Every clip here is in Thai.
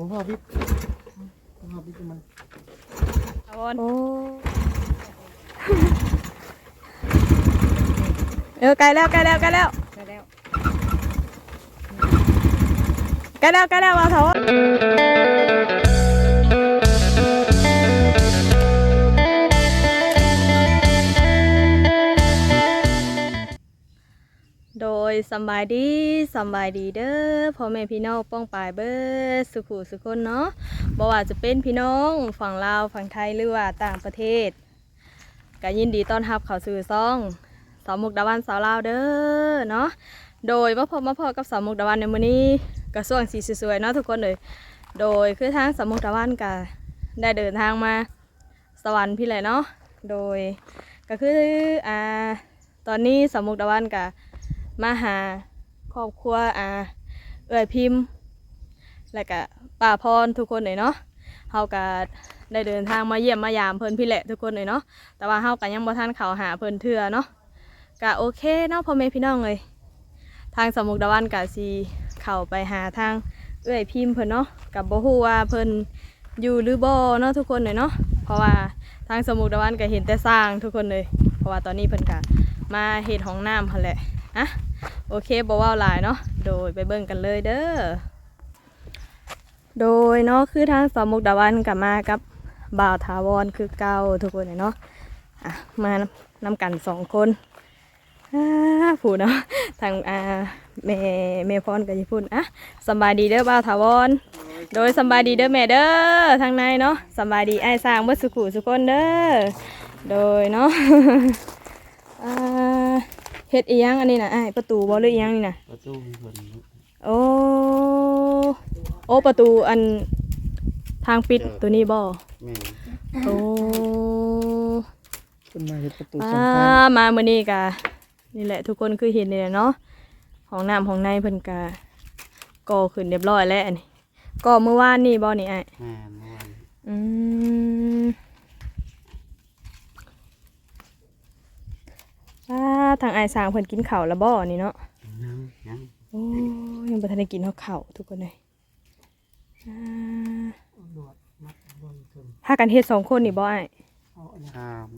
บ่พ่อพี่บ่พ่อพี่มันถาวรโอ้เออไกลแล้วไกลแล้วไกลแล้วได้แล้วไกลแล้วไกลแล้วว่าเถอะ สบายดีสบายดีเด้อพ่อแม่พี่น้องป้องปายเบิดสุขุสุคนเนาะบ่ว่าจะเป็นพี่น้องฝั่งลาวฝั่งไทยหรือว่าต่างประเทศก็ยินดีต้อนรับเข้าสู่ซ่องสาวมุกดาวันสาวลาวเด้อเนาะโดยมาพบมาพอกับสาวมุกดาวันในมื้อนี้ก็ส่วงสีสวยๆเนาะทุกคนเลยโดยคือทางสาวมุกดาวันก็ได้เดินทางมาสวรรค์พี่แหละเนาะโดยก็คืออ่าตอนนี้สาวมุกดาวันก็ มาหาครอบครัวอ่าเอ่ยพิมพ์ และก็ป้าพรทุกคนเลยเนาะเฮาก็ได้เดินทางมาเยี่ยมมายามเพิ่นพี่แหละทุกคนเลยเนาะแต่ว่าเฮาก็ยังบ่ทันเข้าหาเพิ่นเทื่อเนาะก็โอเคเนาะพ่อแม่พี่น้องเลยทางสมุกดาวันก็สิเข้าไปหาทางเอื้อยพิมพ์เพิ่นเนาะกับบ่ฮู้ว่าเพิ่นอยู่หรือบ่เนาะทุกคนเลยเนาะเพราะว่าทางสมุกดาวันก็เห็นแต่สร้างทุกคนเลย เพราะว่าตอนนี้เพิ่นก็มาเฮ็ดห้องน้ำหั่นแหละอะ โอเคบ่ว้าหลายเนาะโดยไปเบิ่งกันเลยเด้อโดยเนาะคือทางสมุกดาวันกลับมากับบ่าวถาวรคือเก่าทุกคนเลยเนาะอะมานำกันสองคนผู้เนาะทางอ่าแม่แม่พรกับญี่ปุ่นอะสบายดีเด้อบ่าวถาวรโดยสบายดีเด้อแม่เด้อทางในเนาะสบายดีไอ้ายสร้างเบิดสุขุสุคนเด้อโดยเนาะอ่า เฮ็ดอีหยังอันนี้นะไอ้ายประตูบ่หรืออีหยังนี่นะประตูเพิ่นโอ้โอ้ประตูอันทางปิดตัวนี้บ่แม่โอ้เพิ่นมาเฮ็ดประตูมาสองทางมามื้อนี้กะนี่แหละทุกคนคือเห็นนี่แหละเนาะห้องน้ำห้องในเพิ่นกะก่อขึ้นเรียบร้อยแล้วอันนี้ก่อเมื่อวานนี่บ่นี่ไอ้ายแม่นเมื่อวานอืม อ่าทางไอ้ายสร้างเพิ่นกินข้าวแล้วบ่นี่เนาะยังยังโอ้ยยังบ่ทันได้กินข้าวข้าวทุกคนเลยอ่าพากันเฮ็ดสองคนนี่บ่ไอ้ายถาม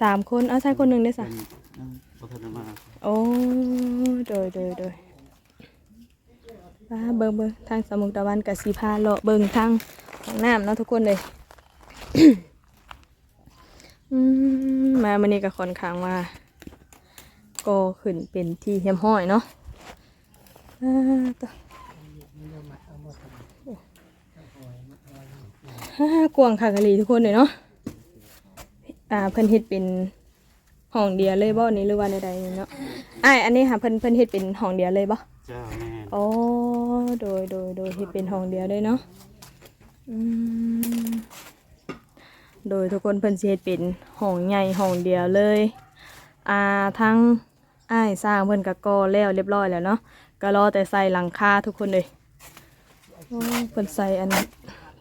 สามคนเอาใช่คนหนึ่งได้อเป็สะนยังบ่ทันได้มาโอ้โดยโดยโดยป้าเบิ่งเบิ่งทางสมุทรตะวันกับสีพาเลาะเบิ่งทางของน้ำเนาะทุกคนเลยอืมมามันนี้ก็ค่อนข้างว่า ก็ขึ้นเป็นที่เฮียมห้อยเนาะอ่าต่อฮ่ากวางคากะลีทุกคนเลยเนาะอ่าเพิ่นเฮ็ดเป็นห้องเดียวเลยบ่นี่หรือว่าใดๆนี่เนาะอ้ายอันนี้ค่ะเพิ่นเพิ่นเฮ็ดเป็นห้องเดียวเลยบ่เจ้าแม่นอ๋อโดยโดยโดยเฮ็ดเป็นห้องเดียวเลยเนาะอืมโดยทุกคนเพิ่นสิเฮ็ดเป็นห้องใหญ่ห้องเดียวเลย อ่าทั้ง อ้ายสร้างเพิ่นก็ก่อแล้วเรียบร้อยแล้วเนาะก็รอแต่ใส่หลังคาทุกคนเลยโอ้เพิ่นใส่อัน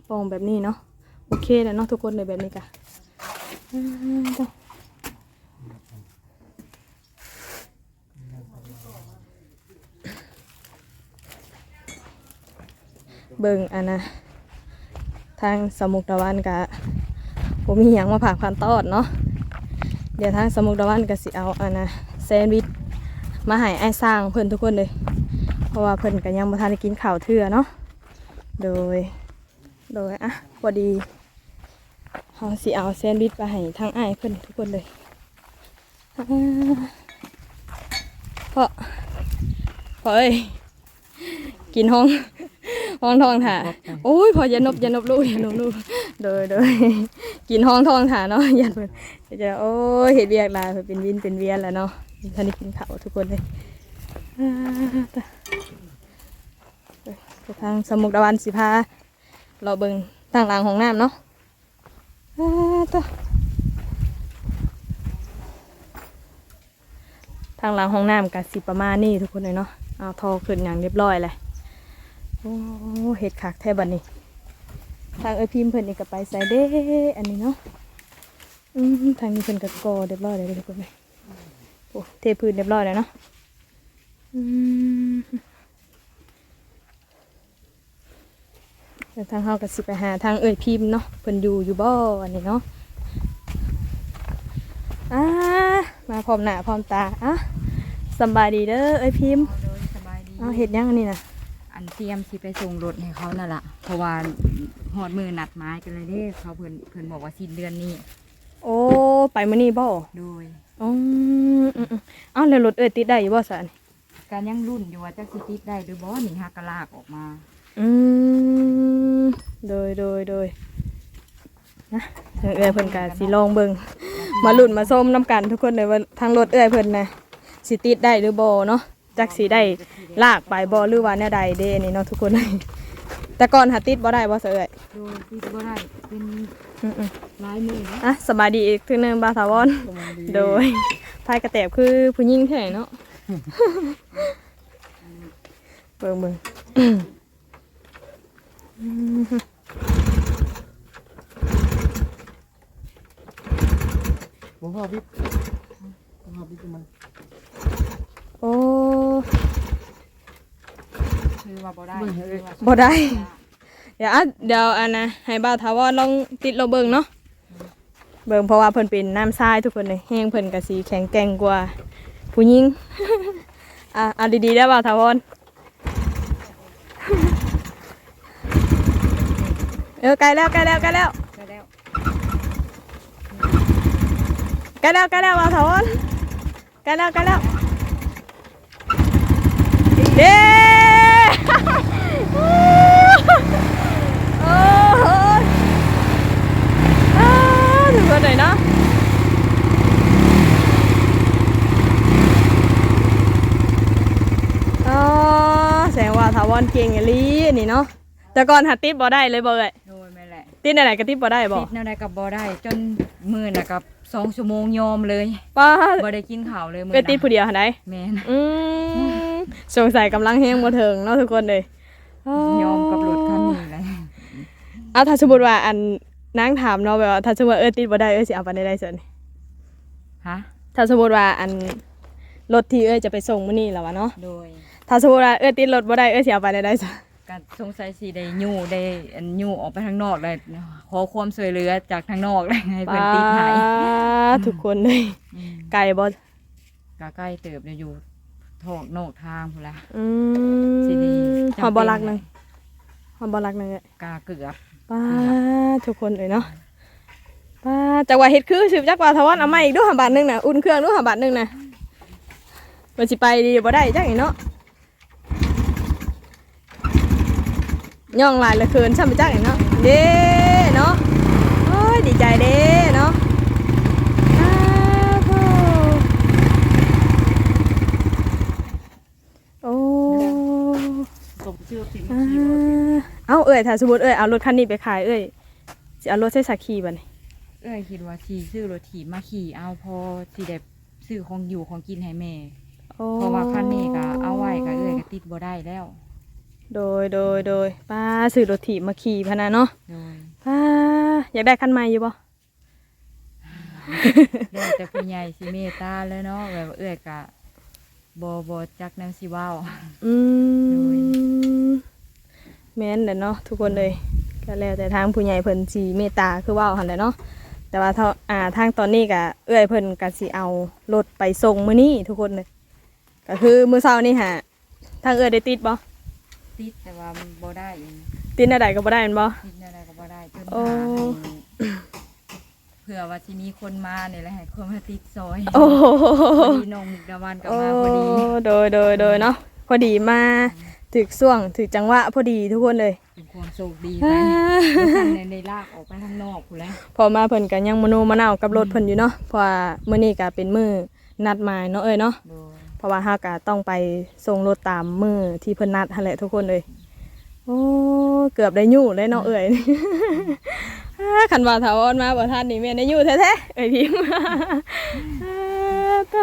ปองแบบนี้เนาะโอเคแล้วเนาะทุกคนเลยแบบนี้กะเบิ่งอันนะทางสมุกตะวันกะผมมีหยังมาผักพันตอดเนาะเดี๋ยวทางสมุกตะวันกะสิเอาอันนะแซนด์วิช มาให้ไอ้ายสร้างเพิ่นทุกคนเลย เพราะว่าเพิ่นก็ยังบ่ทันได้กินข้าวเทื่อเนาะ โดย โดยอะพอดีเขาสิเอาแซนด์วิชไปให้ทางอ้ายเพิ่นทุกคนเลยอ่าเพราะเพราะเอ้ยกินห้องห้องทองถ่าโอ้ยพออย่านบอย่านบลูกอย่านบลูกโดยโดยกินห้องทองถ่าเนาะยันเพิ่นจะโอ้ยเห็ดเวียกหลายเพิ่นเป็นวินเป็นเวียนแล้วเนาะ ท่านได้กินข้าวทุกคนเลยทางสมุกดาวันสิพาเราเบิ่งทางหลังของน้ำเนาะต่อทางหลังห้องน้ำกับสิประมาณนี้ทุกคนเลยเนาะ เอาทอขึ้นอย่างเรียบร้อยเลย โอ้เห็ดคักแทบันนี้ ทางเอพิมพ์เพิ่นนี่ก็ไปใส่เด้ อันนี้เนาะทางนี้เพิ่นก็กอเรียบร้อยเลยทุกคนเลย โอ้เทพื้นเรียบร้อยแล้วเนาะอืมเดี๋ยวทางเฮาก็สิไปหาทางเอ่ยพิมพ์เนาะเพิ่นอยู่อยู่บ่อันนี้เนาะอ่ามาพร้อมหน้าพร้อมตาอะสำบายดีเด้อเอ่ยพิมพ์โดยสบายดี เอาเฮ็ดหยังอันนี้น่ะอันเตรียมสิไปส่งรถให้เขานั่นแหละเพราะว่าหอดมือนัดไม้กันเลยเด้เขาเพิ่นเพิ่นบอกว่าสิ้นเดือนนี้ โอ้ ไปมื้อนี้บ่โดย อืมอืมอืมเอ้าแล้วรถเอ่ยติดได้อยู่บ่ซะนี่การยังรุ่นอยู่ว่าจะสิติดได้หรือบ่หนิฮากะลากออกมาอืมโดยโดยโดยนะทางเอ่ยเพิ่นก็สิลองเบิ่งมาลุ้นมาส้มน้ำกันทุกคนเลยว่าทางรถเอ่ยเพิ่นน่ะสิติดได้หรือบ่เนาะจักสิได้ลากไปบ่หรือว่าแนวใดเด้นี่เนาะทุกคนแต่ก่อนหาติดบ่ได้บ่เสยเอ่ย โดยติดบ่ได้เป็นอืมอืมลายมือนะอะสบายดีอีกทีหนึงบาสาวอน โดยพายกระแตบคือผู้หญิงแท้เนาะ เบิ่งเบิ่งบ่พอพี่บ่พอพี่จะมาโอ้ คือว่าบ่ได้คือว่าบ่ได้ เดี๋ยวอะเดี๋ยวอันนะให้บ่าวทาวอนลองติดเราเบิ่งเนาะเบิ่งเพราะว่าเพิ่นเป็นน้ำทรายทุกคนเลยแห้งเพิ่นก็สีแข็งแกร่งกว่า ผู้หญิง อะอะดีๆได้บ่าวทาวอนเออใกล้แล้วใกล้แล้วใกล้แล้วได้แล้วใกล้แล้วใกล้แล้วบ่าวทาวอนใกล้แล้วใกล้แล้วเด้ โอ้โหถึงคนไหนเนะอ๋อแสดงว่าถาวรเก่งอลีนี่เนาะแต่ก่อนหัดติดบ่ได้เลยบ่เอ่ยโดยแม่แหละติดอะไรก็ติดบ่ได้บ่ติดแนวใดก็บ่ได้ จนมือน่ะกับสองชั่วโมงยอมเลยป้าบ่ได้กินข้าวเลยมื้เอ้ยติดผู้เดียวหันไดแม่นอืมสงสัยกำลังแห้งบ่ถึงเนาะทุกคนเลยยอมกับรถคันนี้ เลยเอาถ้าสมมุติว่าอันนางถามเนาะแบบว่าถ้าสมมุติว่าเออติดบ่ได้เอ้ยสิเอาไปได้ได้เสินฮะถ้าสมมติว่าอันรถที่เอ้ยจะไปส่งมื้อนี้แล้ววะเนาะโดยถ้าสมมติว่าเอ้ยติดรถบ่ได้เอ้ยสิเอาไปได้ได้จ้ะการสงสัยสิได้ยู่ได้อันยู่ออกไปทางนอกเลยขอความช่วยเหลือจากทางนอกเลยให้เพิ่นติดให้ทุกคนเลยอืมไก่บ่ก็ใกล้เติบเดี๋ยวอยู่ทอกนอกทางพุ่นละอืสิดีมจำเป็นหอมบ่รักหนึงหอมบ่รักหนึงเอ้ยกาเกือบ ป้าทุกคนเอ้ยเนาะป้าจักว่าเฮ็ดคือสืบจักว่าทวันเอามาอีกดูหาบาทหนึ่งน่ะอุ่นเครื่องดูหาบาทหนึ่งน่ะมันสิไปดีบ่ได้จังไงเนาะย่องลายเลือเกินช่ำไปจังไงเนาะเด้เนาะโอ้ยดีใจเด้เนาะโอ้สมชื่อสิอ่า เอาเอ้ยถ้าสมมติเอ้ยเอารถคันนี้ไปขายเอ้ยจะเอารถใช้สักขี่บ่เนี่ยเอ้ยคิดว่าสีซื้อรถถีบมาขี่เอาพอสิได้ซื้อของอยู่ของกินให้แม่เพราะว่าคันนี้ก็เอาไว้ก็เอ้ยก็ติดบ่ได้แล้วโดยโดยโดยป้าซื้อรถถีบมาขี่พะนะเนาะโดยป้าอยากได้คันใหม่อยู่บ่แล้วแต่ผู้ใหญ่สิเมตตาแล้วเนาะแบบว่าเอ้ยก็บ่บ่จักแนวสิเว้า อืโดยม แม่นแหละเนาะทุกคนเลยก็แล้วแต่ทางผู้ใหญ่เพิ่นสิเมตตาคือเว้าหั่นแหละเนาะแต่ว่าเท่าอ่าทางตอนนี้ก็เอื้อยเพิ่นก็สิเอารถไปส่งมื้อนี้ทุกคนเลยก็คือมื้อเช้านี่ฮะทางเอื้อยได้ติดบ่ติดแต่ว่ามันบ่ได้อีกติดอะไรก็บ่ได้แม่นบ่ ติดแนวใดก็บ่ได้จนโอ้หาให้เผื่อว่าสิมีคนมาเนี่ยแหละให้คนมาติดซอยโอ้โหพอดีน้องมุกดาวันกลับโอ้มาพอดีโดยโดยโดยเนาะพอดีมา ถึกช่วงถึกจังหวะพอดีทุกคนเลย เป็นความโชคดีไปทันในในลากออกไปข้างนอกพู้นแหล้วพอมาเพิ่นก็ยังมโนมะนาวกับรถเพิ่นอยู่เนาะเพราะว่ามื้อนี้ก็เป็นมื้อนัดหมายเนาะเอ้ยเนาะโดยเพราะว่าเฮาก็ต้องไปส่งรถตามมื้อที่เพิ่นนัดหั่นแหละทุกคนเลยโอ้เกือบได้ยู่เลยเนาะเอ้ยอ่าคันว่าถาวรมาบ่ทันนี่แม่นได้ยู่แท้ๆเอ้ยพิมพ์อ่าก็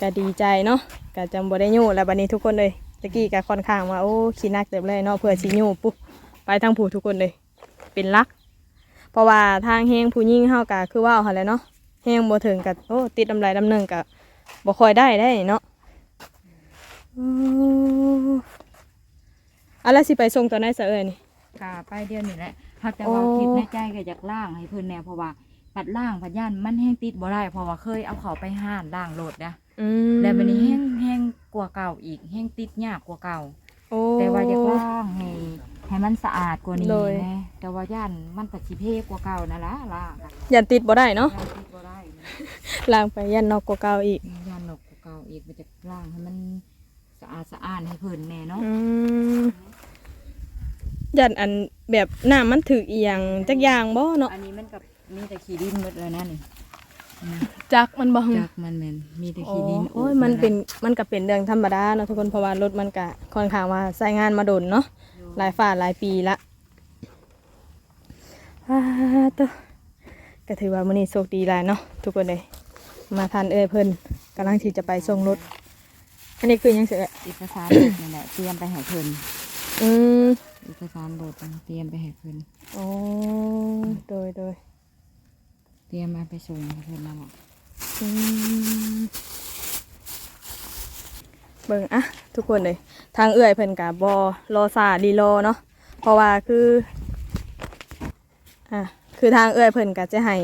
ก็ดีใจเนาะก็จำบ่ได้ยู่แล้วบัดนี้ทุกคนเลย ตะกี้ก็ค่อนข้างว่าโอ้ขี้นักเต็มเลยเนาะเพื่อสิยู่ปุ๊บไปทางผู้ทุกคนเลย เป็นหลัก เพราะว่าทางแฮงผู้หญิงเฮาก็คือว่าหั่นแหละเนาะแฮงบ่ถึงกับโอ้ติดลำไรลำหนึงก็บ่ค่อยได้ได้เนาะอืออะแล้วสิไปส่งตอนไหนซะเอ้ยนี่กาไปเดียวนี่แหละหากแต่ว่าโอ้คิดในใจก็อยากล่างให้เพิ่นแน่เพราะว่าปัดล่างปัดย่านมันแห้งติดบ่ได้เพราะว่าเคยเอาเขาไปห้านล่างรถนะ อืมแล้วบัดนี้แห้งแห้งกว่าเก่าอีก แห้งติดยากกว่าเก่า โอ้ แต่ว่าอยากล่างให้ให้มันสะอาดกว่านี้โดยแน่แต่ว่าย่านมันปัดสิเพกว่าเก่านั่นละล่างอะยันติดบ่ได้เนาะย่านติดบ่ได้นะล้างไปยันนอกกว่าเก่าอีก ย่านหนกกว่าเก่าอีกมันจะล่างให้มันสะอาดสะอาดให้เพิ่นแน่เนาะอืมยันอันแบบน้ำมันถืออีหยังจักอย่างบ่เนาะอันนี้มันกับมีแต่ขี้ดินหมดเลยนะนี่ จักมันบ่จากมันแม่นมีแต่โอ้ขี้ดินโอ้ย มันเป็นมันก็เป็นเรื่องธรรมดาเนาะทุกคนเพราะว่ารถมันก็ค่อนข้างว่าใช้งานมาโดนเนาะหลายฝ่าหลายปีละอ่าตัวก็ถือว่ามื้อนี้โชคดีหลายเนาะทุกคนเลยมาทันเอ้ยเพิ่นกำลังที่จะไปส่งรถ อันนี้คือหยังเสือเอกสารรถนี่แหละเตรียมไปให้เพิ่นอืมเอกสารรถเตรียมไปให้เพิ่น โอ้โดยโดยเตรียมมาไปส่งเพิ่นนั่นแหละอืมเบิ่งอะทุกคนเลยทางเอื้อยเพิ่นกับบอรอซาดีรอเนาะเพราะว่าคืออะคือทางเอื้อยเพิ่นก็จะให้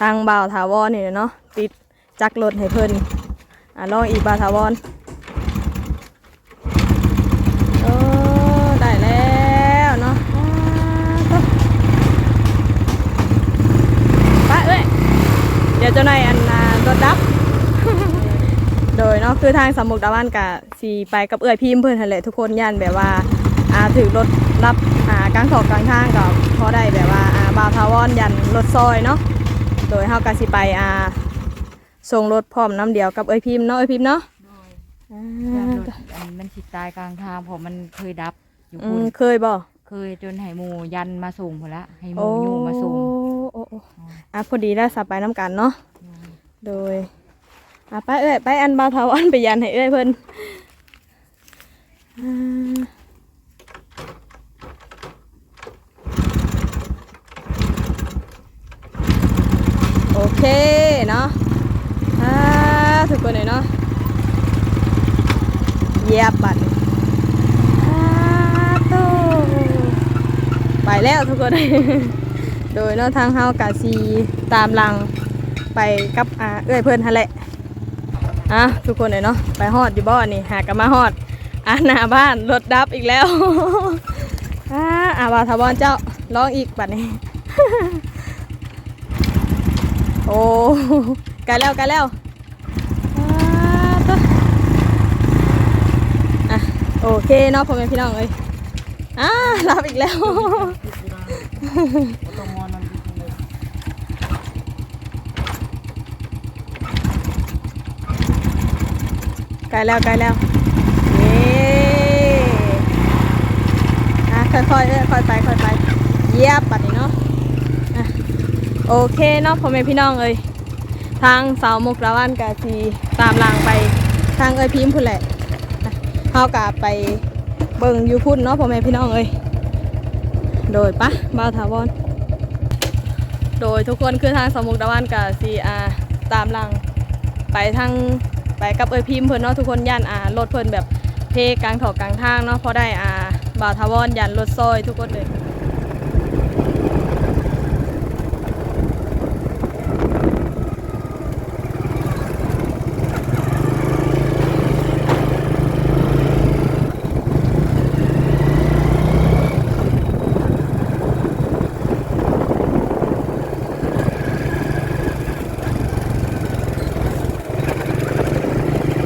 ทางบ่าวถาวรนี่เนาะติดจักรรถให้เพิ่นอะลองอีกบ่าวถาวรโอ้ได้แล้วเนาะอ่าไปเอ้ย เดี๋ยวเจ้านายอันนารถดับ โดยเนาะคือทางสามมุกดาวันกะสีไปกับเอื้อยพิมพ์เพื่อนทะเลทุกคนย่านแบบว่าอ่าถือรถรับอ่ากลางถอกกลางทางกับพอได้แบบว่าอ่าบาวทาวอนยันรถซอยเนาะโดยเฮากะสิไปอ่าส่งรถพร้อมน้ำเดียวกับเอื้อยพิมพ์เนาะเอื้อยพิมพ์เนาะอ่ย่านารถอันมันสิตายกลางทางเพราะมันเคยดับอยู่อืคุมณเคยบ่เคยจนให้หมูยันมาส่งพุ่นละให้หมูโอ้ยู่มาส่งโอ้โอ้อะพอดีได้สับไปน้ำกันเนาะโดยอะไปเอ้ยไปอันบาวเทาอันไปยันให้เอ้ยเพิ่นอ่าโอเคเนาะอ่าทุกคนเลยเนาะเหยียบบัตรอ่าตู้ไปแล้วทุกคน โดยเนาะทางเฮากะซีตามหลังไปกับอ่าเอ้อยเพิ่นหั่นแหละอะทุกคนเลยเนาะไปฮอดอยู่บ่อนี่หากันมาฮอดอะหน้าบ้านรถดับอีกแล้วอ่าอาบาทบอนเจ้าร้องอีกบัดนี้ โอ้ไกลแล้วไกลแล้วโอเคเนาะพ่อแม่พี่น้องเอ้ยอ่ารับอีกแล้ว ก็ต้องงอนมันเลย ใกล้แล้วใกล้แล้วเย้อะค่อยๆค่อยไปค่อยไปเยียบปัดนี้เนาะอะโอเคเนาะพ่อแม่พี่น้องเอ้ยทางสาวมุกดาวันกะทีตามหลังไปทางเอ้ยพิมพ์พุ่นแหละเฮากะไปเบิ่งอยู่พุ่นเนาะพ่อแม่พี่น้องเอ้ยโดยปะบ่าวถาวรโดยทุกคนคือทางสาวมุกดาวันกะทีอาตามหลังไปทาง ไปกับเอยพิมพ์เพิ่นเนาะทุกคนย่านอ่ารถเพิ่นแบบเทกลางถอกกลางทางเนาะพอได้อ่าบาทาวรยันรถซอยทุกคนเลย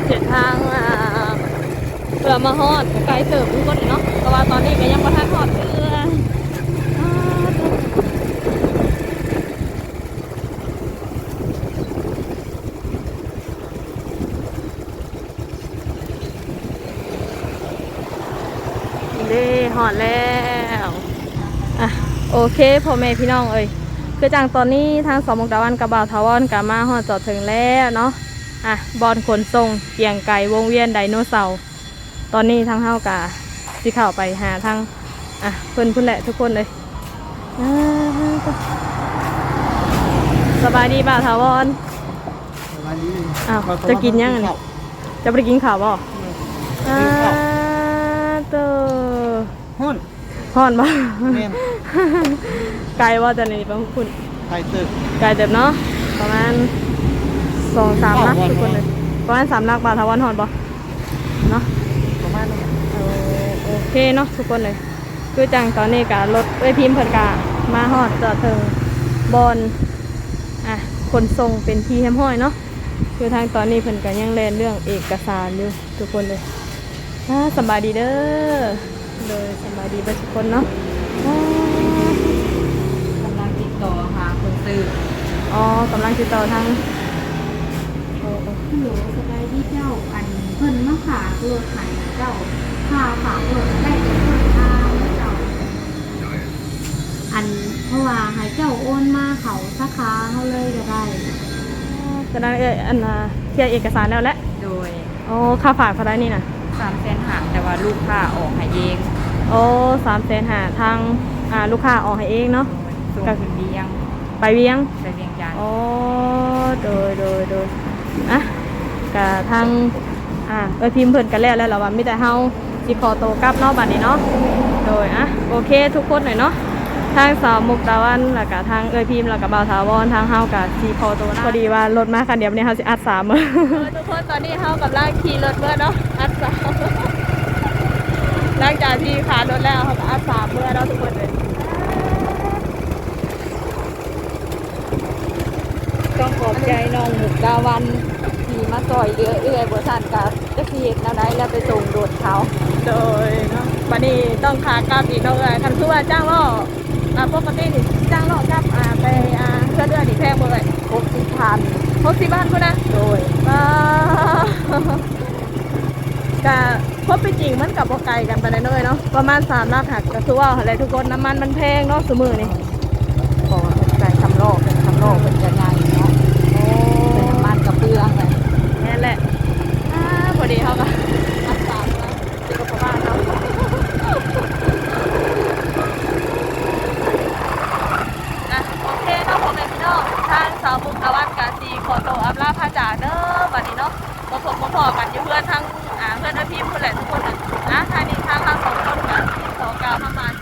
เส้นทางอ่าเพื่อ มาฮอดไกลเติบทุกคนเลยเนาะว่าตอนนี้ก็ยังบ่ทันฮอดเพื่ออ่าเด้ฮอดแล้วอะโอเคพ่อแม่พี่น้องเอ้ยคือจังตอนนี้ทางสองมกดาวันกับบ่าวทาวอนกับมาฮอดจอดถึงแล้วเนาะอะบอลขนส่งเกียงไก่วงเวียนไดโนเสาร์ ตอนนี้ทางเฮากะสิเข้าไปหาทางอะเพิ่นพุ่นแหละทุกคนเลยอ่าสบายดีบ่าวถาวรสบายดีอ้าวจะกินยังอันนี้จะไปกินข้าวบ่อ่าเตอหุ่นฮฮ้อนบ่แม่นไกลว่าจะนี่ไปคุณไทยตึกไกลเต็มเนาะประมาณสองสามลักอ๋อทุกคนเลยประมาณสามลักบาททาวันฮอนบ่เนาะ ประมาณนี้ เอาโอ เคเนาะทุกคนเลย คือจังตอนนี้กะรถเอ้ยพิมพ์เพิ่นกะมาฮอดจอดถึงบอนอะขนส่งเป็นที่แฮมห้อยเนาะคือทางตอนนี้เพิ่นก็ยังแลนเรื่องเอกสารอยู่ทุกคนเลยอ่าสำบายดีเด้อเลยสำบายดีเด้อทุกคนเนาะอ่ากำลังติดต่อหาคนซื้ออ๋อกำลังติดต่อทางโอ้โอ้หนูสบายที่เจ้าอันเพิ่นมาฝากรถไถเจ้า ค่าฝากรถได้แต่เพิ่นทางเจ้าอันเพราะว่าให้เจ้าโอนมาเขาสาขาเขาเลยก็ได้กำลังเอ้ยอันน่ะเคลียร์เอกสารแล้วแหละโดยโอ้ค่าฝากเท่าไหรนี่น่ะสามแสนหาแต่ว่าลูกค้าออกให้เองโอ้สามแสนหาทางอ่าลูกค้าออกให้เองเนาะ ส่งก็คุณเลี้ยงไปเวียง ไปเลี้ยงยานอ๋อโดยโดยโดยอะกะทางอ่าเอยพิมพ์เพิ่นกันแล้วแล้วเราว่ามีแต่เฮา สิขอโตกลับเนาะบัดนี้เนาะโดยอะโอเคทุกคนหน่อยเนาะทางสาวมุกดาวันแล้วก็ทางเอยพิมพ์แล้วก็บ่าวถาวรทางเฮากับสิขอโตวนะพอดีว่ารถมาคันเดียวนี้เฮาสิอัดสามมื้อทุกคนตอนนี้เฮากำลังขี่รถเมื่อเนาะอัดสามหลังจากที่ขารถแล้วเฮาก็อัดสามเมื้อเนาะทุกคนเลยต้องขอบใจน้องหมุกดาวันที่มาซอยเอื้อเอื้อยบทันกับจะเฮ็ดแนวใดแล้วไปส่งโดดเขา โดยเนาะบัดนี้ต้องขากลับอีกเนาะเอ้ยคันคือว่าจ้างล่ออ่าปกตินี่จ้างล่อกลับอ่าไปอ่าเพื่อเดือนนี่แพงบ่เอ้ย60,000 60บาทพุ่นนะโดยว้ากะพบไปจริงมันกับบ่ไกลกันไปานใดเนาะเอ้ยเนาะประมาณ3ลักหักก็คือว่าอะไรทุกคนน้ำมันมันแพงเนาะซุมื้อนี่บอกว่าเป็นการทำโลกเป็นทำโลกเป็นจะง่ายเนาะโอ้เป็นน้ำมันกระเบื้องเลยนั่นแหละอ่าพอดีเขาก็อัดสามแล้วที่กับพ่อบ้านเขาอะโอเคเนาะผมเป็นพี่น้องทางสาวมุกตะวันกาซีขอโตวอัพลาพาจ่าเด้อบัดนี้เนาะมาพบมาพอกันอยู่เพื่อนทั้งอ่าเพื่อนพี่เพื่อนแหละทุกคนน่ะนะทางนี้ทางทางสองคนกันสองกาวประมาณ